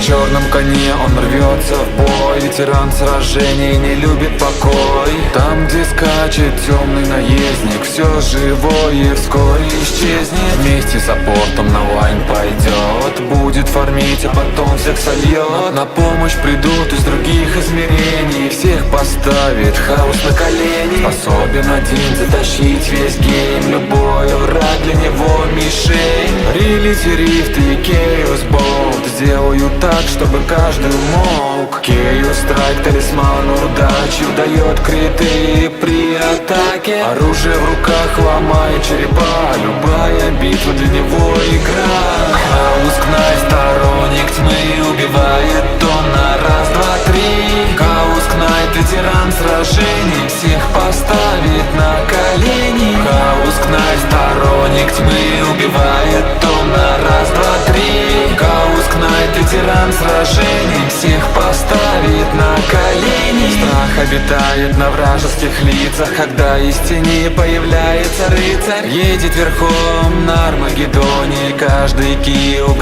Черном коне. Он рвется в бой. Ветеран сражений не любит покой. Там, где скачет темный наездник Все живое вскоре исчезнет. Вместе с апортом на лайн пойдет Будет фармить, а потом всех сольет На помощь придут из других Всех поставит хаос на колени. Способен один затащить весь гейм Любой враг для него мишень. Релити рифт и Chaos Bolt Сделаю так, чтобы каждый мог. Chaos Strike, талисман удачи Дает криты при атаке. Оружие в руках ломает черепа Любая битва для него игра. Хаос Кнай, сторонник тьмы Убивает сражений Всех поставит на колени. Хаос Кнай, сторонник тьмы Убивает на раз, два, три. Хаос Кнайт, ветеран сражений Всех поставит на колени. Страх обитает на вражеских лицах Когда из тени появляется рыцарь. Едет верхом на Армагеддоне Каждый кио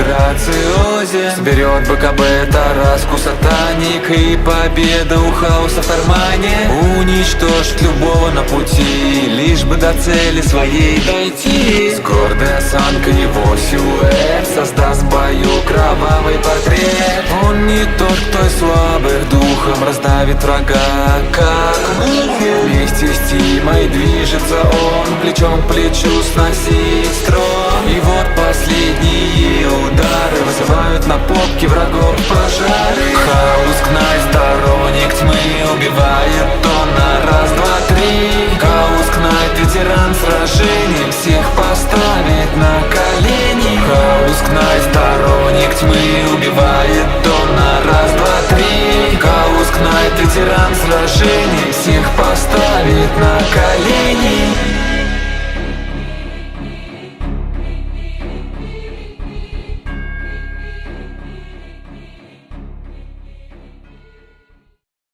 грациозе Сберет БКБ Тараску Сатаник И победа у хаоса в кармане. Уничтожит любого на пути Лишь бы до цели своей дойти. С гордой осанкой его силуэт Создаст бою кровавый портрет. Он не тот, кто из слабых духом Раздавит врага, как Вместе с Тимой движется он Плечом к плечу сносить строн. И Попке врагов пожары Хаос Кнай, сторонник тьмы Убивает он на раз, два, три. Хаос Кнайт, ветеран сражений Всех поставит на колени. Хаос Кнайт, сторонник тьмы Убивает он на раз, два, три. Хаос Кнайт, ветеран сражений Всех поставит на колени